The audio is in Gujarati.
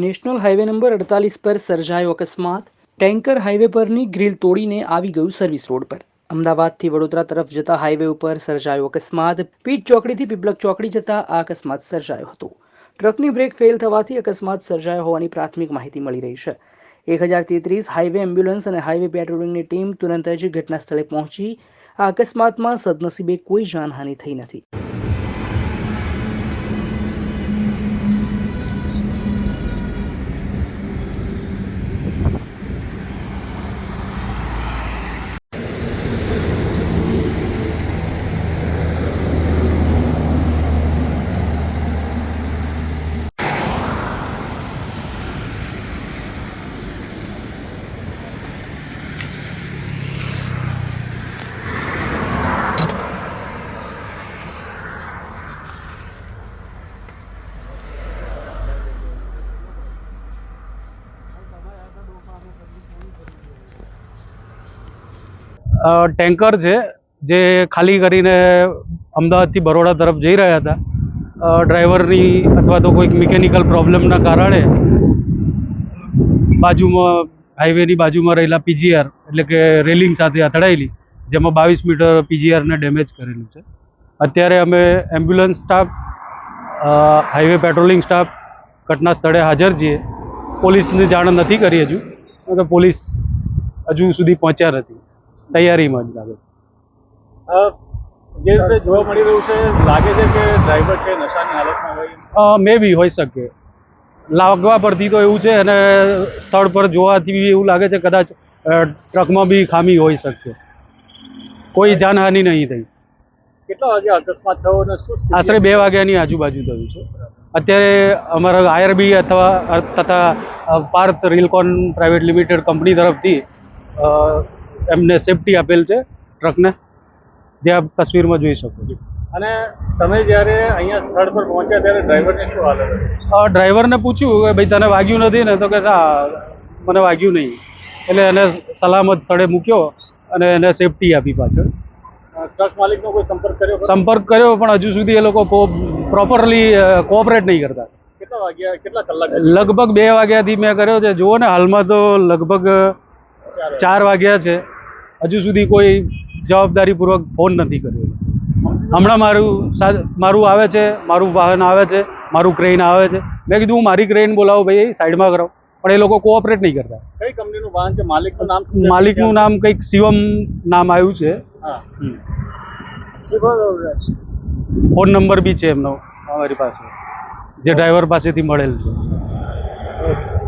નેશનલ હાઈવે નંબર અડતાલીસ પર સર્જાયો અકસ્માત. ટેન્કર હાઈવે પરની ગ્રીલ તોડીને આવી ગયું સર્વિસ રોડ પર. અમદાવાદથી વડોદરા તરફ જતા હાઈવે ઉપર સર્જાયો અકસ્માત. પીચ ચોકડીથી પીપલક ચોકડી જતા આ અકસ્માત સર્જાયો હતો. ટ્રકની બ્રેક ફેલ થવાથી અકસ્માત સર્જાયો હોવાની પ્રાથમિક માહિતી મળી રહી છે. એક હજાર તેત્રીસ હાઈવે એમ્બ્યુલન્સ અને હાઈવે પેટ્રોલિંગની ટીમ તુરંત જ ઘટના સ્થળે પહોંચી. આ અકસ્માતમાં સદનસીબે કોઈ જાનહાનિ થઈ નથી. ટેન્કર છે, જે ખાલી કરીને અમદાવાદથી બરોડા તરફ જઈ રહ્યા હતા. ડ્રાઈવરની અથવા તો કોઈક મિકેનિકલ પ્રોબ્લેમના કારણે બાજુમાં, હાઈવેની બાજુમાં રહેલા પીજીઆર, એટલે કે રેલિંગ સાથે અથડાયેલી, જેમાં બાવીસ મીટર પીજીઆરને ડેમેજ કરેલું છે. અત્યારે અમે ambulance staff highway patrolling staff ઘટના સ્થળે હાજર છીએ. પોલીસને જાણ નથી કરી હજુ, તો પોલીસ હજુ સુધી પહોંચ્યા નથી. તૈયારીમાં જ લાગે છે. જે રીતે જોવા મળી રહ્યું છે લાગે છે કે ડ્રાઈવર છે નશાની હાલતમાં હોય મે બી હોઈ શકે. લાગવા પરથી તો એવું છે અને સ્થળ પર જોવાથી એવું લાગે છે કદાચ ટ્રકમાં બી ખામી હોઈ શકે. કોઈ જાનહાનિ નહીં થઈ. કેટલા વાગે અકસ્માત થયો અને શું આશરે બે વાગ્યાની આજુબાજુ થયું છે. અત્યારે અમારા આયરબી અથવા તથા Parth Relcon private limited company તરફથી એમને સેફટી આપેલ છે ટ્રકને જે આપ તસવીરમાં જોઈ શકો છો. અને તમે જ્યારે અહીંયા સ્થળ પર પહોંચ્યા ત્યારે ડ્રાઈવરને શું હાલત હતી? ડ્રાઈવરને પૂછ્યું કે ભાઈ તને વાગ્યું નથી ને? તો કે "ના, મને વાગ્યું નહીં. એટલે એને સલામત સ્થળે મૂક્યો અને એને સેફટી આપી પાછળ. ટ્રક માલિકનો કોઈ સંપર્ક કર્યો સંપર્ક કર્યો પણ હજુ સુધી એ લોકો પ્રોપરલી કોઓપરેટ નહીં કરતા. કેટલા વાગ્યા કેટલા કલાક લગભગ બે વાગ્યાથી મેં કર્યો છે. જુઓ ને હાલમાં તો લગભગ ચાર વાગ્યા છે. હજુ સુધી કોઈ જવાબદારીપૂર્વક ફોન નથી કર્યો. હમણાં મારું મારું આવે છે મારું વાહન આવે છે મારું ક્રેન આવે છે. મેં કીધું હું મારી ક્રેન બોલાવો ભાઈ સાઈડમાં કરાવ. પણ એ લોકો કોઓપરેટ નહીં કરતા. કઈ કંપનીનું વાહન છે? માલિકનું નામ માલિકનું નામ કંઈક શિવમ નામ આવ્યું છે. ફોન નંબર બી છે એમનો અમારી પાસે. જે ડ્રાઈવર પાસેથી મળેલ છે.